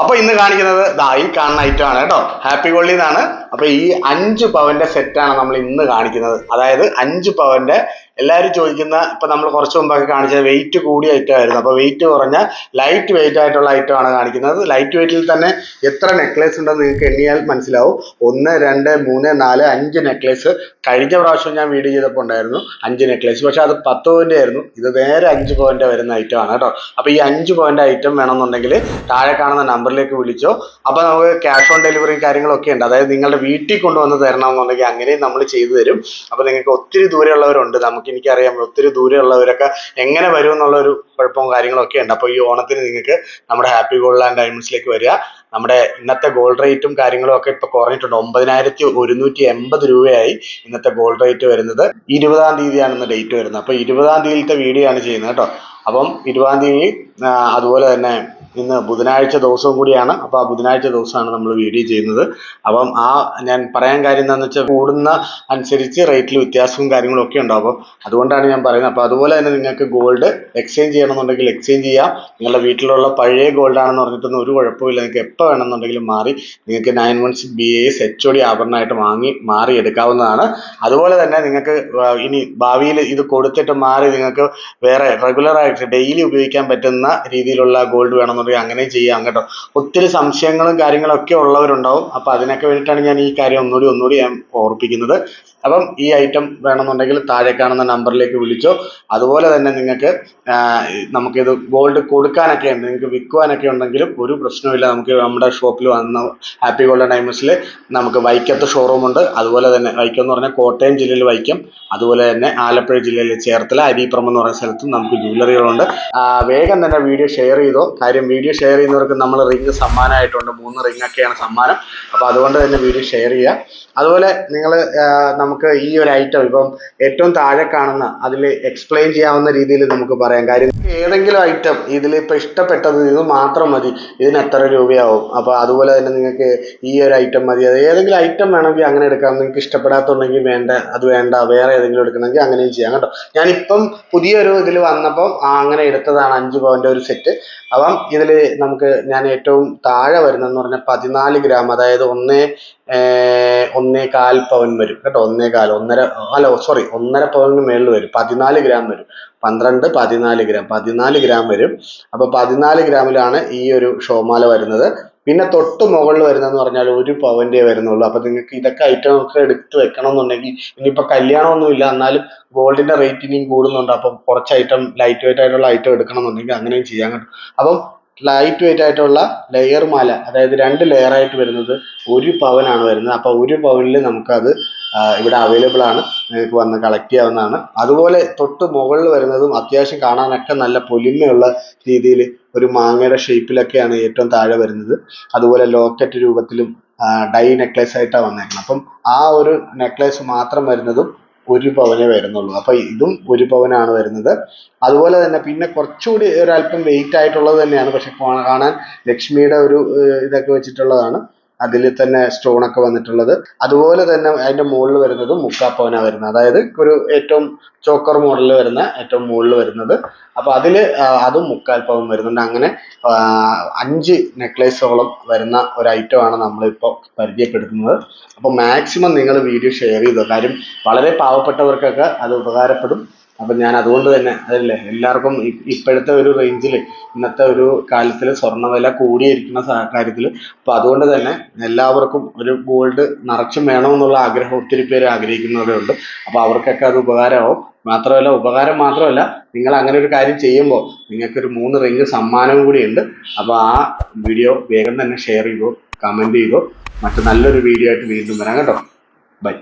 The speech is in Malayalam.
അപ്പൊ ഇന്ന് കാണിക്കുന്നത് ദാ ഈ കാണുന്ന ഐറ്റം ആണ് കേട്ടോ. ഹാപ്പി ഗോൾഡിൽ നിന്നാണ് അപ്പൊ ഈ അഞ്ച് പവന്റെ സെറ്റാണ് നമ്മൾ ഇന്ന് കാണിക്കുന്നത്. അതായത് അഞ്ച് പവന്റെ എല്ലാവരും ചോദിക്കുന്ന ഇപ്പൊ നമ്മൾ കുറച്ച് മുമ്പൊക്കെ കാണിച്ചത് വെയിറ്റ് കൂടിയ ഐറ്റം ആയിരുന്നു. അപ്പോൾ വെയിറ്റ് കുറഞ്ഞ ലൈറ്റ് വെയിറ്റ് ആയിട്ടുള്ള ഐറ്റം ആണ് കാണിക്കുന്നത്. ലൈറ്റ് വെയിറ്റിൽ തന്നെ എത്ര നെക്ലേസ് ഉണ്ടെന്ന് നിങ്ങൾക്ക് എണ്ണിയാൽ മനസ്സിലാവും. ഒന്ന് രണ്ട് മൂന്ന് നാല് അഞ്ച് നെക്ലേസ് കഴിഞ്ഞ പ്രാവശ്യം ഞാൻ വീഡിയോ ചെയ്തപ്പോൾ ഉണ്ടായിരുന്നു അഞ്ച് നെക്ലേസ് പക്ഷേ അത് പത്ത് പോയിന്റ് ആയിരുന്നു. ഇത് നേരെ അഞ്ച് പോയിന്റ് വരുന്ന ഐറ്റം ആണ് കേട്ടോ. അപ്പോൾ ഈ അഞ്ച് പോയിന്റ് ഐറ്റം വേണമെന്നുണ്ടെങ്കിൽ താഴെ കാണുന്ന നമ്പറിലേക്ക് വിളിച്ചോ. അപ്പോൾ നമുക്ക് ക്യാഷ് ഓൺ ഡെലിവറി കാര്യങ്ങളൊക്കെ ഉണ്ട്. അതായത് നിങ്ങളുടെ വീട്ടിൽ കൊണ്ടുവന്ന് തരണം എന്നുണ്ടെങ്കിൽ അങ്ങനെയും നമ്മൾ ചെയ്തു തരും. അപ്പോൾ നിങ്ങൾക്ക് ഒത്തിരി ദൂരെയുള്ളവരുണ്ട്. നമുക്ക് എനിക്കറിയാം ഒത്തിരി ദൂരെയുള്ളവരൊക്കെ എങ്ങനെ വരും എന്നുള്ള ഒരു കുഴപ്പവും കാര്യങ്ങളൊക്കെ ഉണ്ട്. അപ്പോൾ ഈ ഓണത്തിന് നിങ്ങൾക്ക് നമ്മുടെ ഹാപ്പി ഗോൾഡ് ആൻഡ് ഡയമണ്ട്സിലേക്ക് വരിക. നമ്മുടെ ഇന്നത്തെ ഗോൾഡ് റേറ്റും കാര്യങ്ങളും ഒക്കെ ഇപ്പൊ കുറഞ്ഞിട്ടുണ്ട്. ഒമ്പതിനായിരത്തി ഒരുന്നൂറ്റി എൺപത് രൂപയായി ഇന്നത്തെ ഗോൾഡ് റേറ്റ് വരുന്നത്. ഇരുപതാം തീയതിയാണ് ഇന്ന് ഡേറ്റ് വരുന്നത്. അപ്പോൾ ഇരുപതാം തീയതിയിലത്തെ വീഡിയോ ആണ് ചെയ്യുന്നത് കേട്ടോ. അപ്പം ഇരുപതാം തീയതി അതുപോലെ തന്നെ ഇന്ന് ബുധനാഴ്ച ദിവസവും കൂടിയാണ്. അപ്പോൾ ആ ബുധനാഴ്ച ദിവസമാണ് നമ്മൾ വീഡിയോ ചെയ്യുന്നത്. അപ്പം ആ ഞാൻ പറയാൻ കാര്യം എന്താണെന്ന് വെച്ചാൽ കൂടുന്ന അനുസരിച്ച് റേറ്റിൽ വ്യത്യാസവും കാര്യങ്ങളും ഒക്കെ ഉണ്ടാവും. അതുകൊണ്ടാണ് ഞാൻ പറയുന്നത്. അപ്പോൾ അതുപോലെ തന്നെ നിങ്ങൾക്ക് ഗോൾഡ് എക്സ്ചേഞ്ച് ചെയ്യണമെന്നുണ്ടെങ്കിൽ എക്സ്ചേഞ്ച് ചെയ്യാം. നിങ്ങളുടെ വീട്ടിലുള്ള പഴയ ഗോൾഡ് ആണെന്ന് പറഞ്ഞിട്ടൊന്നും ഒരു കുഴപ്പമില്ല നിങ്ങൾക്ക് എപ്പോൾ വേണമെന്നുണ്ടെങ്കിലും മാറി നിങ്ങൾക്ക് nine six B S H O D ആഭരണമായിട്ട് വാങ്ങി മാറി എടുക്കാവുന്നതാണ്. അതുപോലെ തന്നെ നിങ്ങൾക്ക് ഇനി ഭാവിയിൽ ഇത് കൊടുത്തിട്ട് മാറി നിങ്ങൾക്ക് വേറെ റെഗുലറായിട്ട് ഡെയിലി ഉപയോഗിക്കാൻ പറ്റുന്ന രീതിയിലുള്ള ഗോൾഡ് വേണമെന്നുണ്ടെങ്കിൽ അങ്ങനെ ചെയ്യാം കേട്ടോ. ഒത്തിരി സംശയങ്ങളും കാര്യങ്ങളും ഒക്കെ ഉള്ളവരുണ്ടാവും. അപ്പോൾ അതിനൊക്കെ വേണ്ടിയിട്ടാണ് ഞാൻ ഈ കാര്യം ഒന്നുകൂടി ഒന്നുകൂടി ഞാൻ ഓർപ്പിക്കുന്നത്. അപ്പം ഈ ഐറ്റം വേണമെന്നുണ്ടെങ്കിൽ താഴെ കാണുന്ന നമ്പറിലേക്ക് വിളിച്ചോ. അതുപോലെ തന്നെ നിങ്ങൾക്ക് നമുക്കിത് ഗോൾഡ് കൊടുക്കാനൊക്കെ ഉണ്ട് നിങ്ങൾക്ക് വിൽക്കുവാനൊക്കെ ഉണ്ടെങ്കിലും ഒരു പ്രശ്നവുമില്ല. നമുക്ക് നമ്മുടെ ഷോപ്പിൽ വന്ന ഹാപ്പി ഗോൾഡ് ഡയമണ്ട്സിൽ നമുക്ക് വൈക്കത്ത് ഷോറൂം ഉണ്ട്. അതുപോലെ തന്നെ വൈക്കം എന്ന് പറഞ്ഞാൽ കോട്ടയം ജില്ലയിൽ വൈക്കം. അതുപോലെ തന്നെ ആലപ്പുഴ ജില്ലയിലെ ചേർത്തല അരിപ്പുറം എന്ന് പറയുന്ന സ്ഥലത്തും നമുക്ക് ജ്വല്ലറികളുണ്ട് വേഗം തന്നെ വീഡിയോ ഷെയർ ചെയ്തോ. കാര്യം വീഡിയോ ഷെയർ ചെയ്യുന്നവർക്ക് നമ്മൾ റിങ് സമ്മാനമായിട്ടുണ്ട്. മൂന്ന് റിംഗ് ഒക്കെയാണ് സമ്മാനം. അപ്പോൾ അതുകൊണ്ട് തന്നെ വീഡിയോ ഷെയർ ചെയ്യുക. അതുപോലെ നിങ്ങൾ നമുക്ക് ഈ ഒരു ഐറ്റം ഇപ്പം ഏറ്റവും താഴെ കാണുന്ന അതിൽ എക്സ്പ്ലെയിൻ ചെയ്യാവുന്ന രീതിയിൽ നമുക്ക് പറയാം. കാര്യം ഏതെങ്കിലും ഐറ്റം ഇതിൽ ഇപ്പം ഇഷ്ടപ്പെട്ടത് ഇത് മാത്രം മതി. ഇതിന് എത്ര രൂപയാവും? അപ്പോൾ അതുപോലെ തന്നെ നിങ്ങൾക്ക് ഈ ഒരു ഐറ്റം മതി. അത് ഏതെങ്കിലും ഐറ്റം വേണമെങ്കിൽ അങ്ങനെ എടുക്കാം. നിങ്ങൾക്ക് ഇഷ്ടപ്പെടാത്തുണ്ടെങ്കിൽ വേണ്ട അത് വേണ്ട വേറെ ഏതെങ്കിലും എടുക്കണമെങ്കിൽ അങ്ങനെയും ചെയ്യാം കേട്ടോ. ഞാനിപ്പം പുതിയൊരു ഇതിൽ വന്നപ്പം അങ്ങനെ എടുത്തതാണ് അഞ്ച് പവന്റെ ഒരു സെറ്റ് അപ്പം ഇതിൽ നമുക്ക് ഞാൻ ഏറ്റവും താഴെ വരുന്നതെന്ന് പറഞ്ഞാൽ പതിനാല് ഗ്രാം അതായത് ഒന്നേ ഒന്നേ കാൽ പവൻ വരും. കേട്ടോ ഒന്നേ കാൽ ഒന്നര അല്ല സോറി ഒന്നര പവന് മേളിൽ വരും. പതിനാല് ഗ്രാം വരും. പന്ത്രണ്ട് പതിനാല് ഗ്രാം പതിനാല് ഗ്രാം വരും. അപ്പോൾ പതിനാല് ഗ്രാമിലാണ് ഈ ഒരു ഷോമാല വരുന്നത്. പിന്നെ തൊട്ട് മുകളിൽ വരുന്നതെന്ന് പറഞ്ഞാൽ ഒരു പവന്റെ വരുന്നുള്ളൂ. അപ്പൊ നിങ്ങൾക്ക് ഇതൊക്കെ ഐറ്റം ഒക്കെ എടുത്ത് വെക്കണം എന്നുണ്ടെങ്കിൽ ഇനിയിപ്പോ കല്യാണമൊന്നുമില്ല എന്നാലും ഗോൾഡിന്റെ റേറ്റ് ഇനിയും കൂടുന്നുണ്ട്. അപ്പം കുറച്ച് ഐറ്റം ലൈറ്റ് വെയിറ്റ് ആയിട്ടുള്ള ഐറ്റം എടുക്കണം എന്നുണ്ടെങ്കിൽ അങ്ങനെയും ചെയ്യാൻ കിട്ടും. അപ്പം ലൈറ്റ് വെയിറ്റ് ആയിട്ടുള്ള ലെയർ മാല അതായത് രണ്ട് ലെയർ ആയിട്ട് വരുന്നത് ഒരു പവനാണ് വരുന്നത്. അപ്പൊ ഒരു പവനിൽ നമുക്കത് ഇവിടെ അവൈലബിൾ ആണ്. നിങ്ങൾക്ക് വന്ന് കളക്ട് ചെയ്യാവുന്നതാണ്. അതുപോലെ തൊട്ട് മുകളിൽ വരുന്നതും അത്യാവശ്യം കാണാനൊക്കെ നല്ല പൊലിമയുള്ള രീതിയിൽ ഒരു മാങ്ങയുടെ ഷേപ്പിലൊക്കെയാണ് ഏറ്റവും താഴെ വരുന്നത്. അതുപോലെ ലോക്കറ്റ് രൂപത്തിലും ഡൈ നെക്ലേസ് ആയിട്ടാണ് വന്നേക്കുന്നത്. അപ്പം ആ ഒരു നെക്ലേസ് മാത്രം വരുന്നതും ഒരു പവനെ വരുന്നുള്ളൂ. അപ്പോൾ ഇതും ഒരു പവനാണ് വരുന്നത്. അതുപോലെ തന്നെ പിന്നെ കുറച്ചുകൂടി ഒരല്പം വെയിറ്റ് ആയിട്ടുള്ളത് തന്നെയാണ്. പക്ഷെ കാണാൻ- ലക്ഷ്മിയുടെ ഒരു ഇതൊക്കെ വെച്ചിട്ടുള്ളതാണ്. അതിൽ തന്നെ സ്റ്റോൺ ഒക്കെ വന്നിട്ടുള്ളത്. അതുപോലെ തന്നെ അതിന്റെ മുകളിൽ വരുന്നത് മുക്കാപ്പവന വരുന്നത്. അതായത് ഒരു ഏറ്റവും ചോക്കർ മോഡലിൽ വരുന്ന ഏറ്റവും മുകളിൽ വരുന്നത്. അപ്പൊ അതിൽ അതും മുക്കാൽ പവൻ വരുന്നുണ്ട്. അങ്ങനെ അഞ്ച് നെക്ലേസോളം വരുന്ന ഒരു ഐറ്റം ആണ് നമ്മളിപ്പോൾ പരിചയപ്പെടുത്തുന്നത്. അപ്പോൾ മാക്സിമം നിങ്ങൾ വീഡിയോ ഷെയർ ചെയ്തു? കാര്യം വളരെ പാവപ്പെട്ടവർക്കൊക്കെ അത് ഉപകാരപ്പെടും. അപ്പം ഞാൻ അതുകൊണ്ട് തന്നെ അതല്ലേ എല്ലാവർക്കും ഇപ്പോഴത്തെ ഒരു റേഞ്ചിൽ ഇന്നത്തെ ഒരു കാലത്തിൽ സ്വർണവില കൂടിയിരിക്കുന്ന കാര്യത്തിൽ അപ്പോൾ അതുകൊണ്ട് തന്നെ എല്ലാവർക്കും ഒരു ഗോൾഡ് നിറച്ചും വേണമെന്നുള്ള ആഗ്രഹം ഒത്തിരി പേര് ആഗ്രഹിക്കുന്നവരുണ്ട് അപ്പോൾ അവർക്കൊക്കെ അത് ഉപകാരമാവും. മാത്രമല്ല ഉപകാരം മാത്രമല്ല നിങ്ങൾ അങ്ങനെ ഒരു കാര്യം ചെയ്യുമ്പോൾ നിങ്ങൾക്കൊരു മൂന്ന് റിങ് സമ്മാനവും കൂടിയുണ്ട്. അപ്പോൾ ആ വീഡിയോ വേഗം തന്നെ ഷെയർ ചെയ്തോ കമന്റ് ചെയ്തോ. മറ്റു നല്ലൊരു വീഡിയോ ആയിട്ട് വീണ്ടും വരാം കേട്ടോ. ബൈ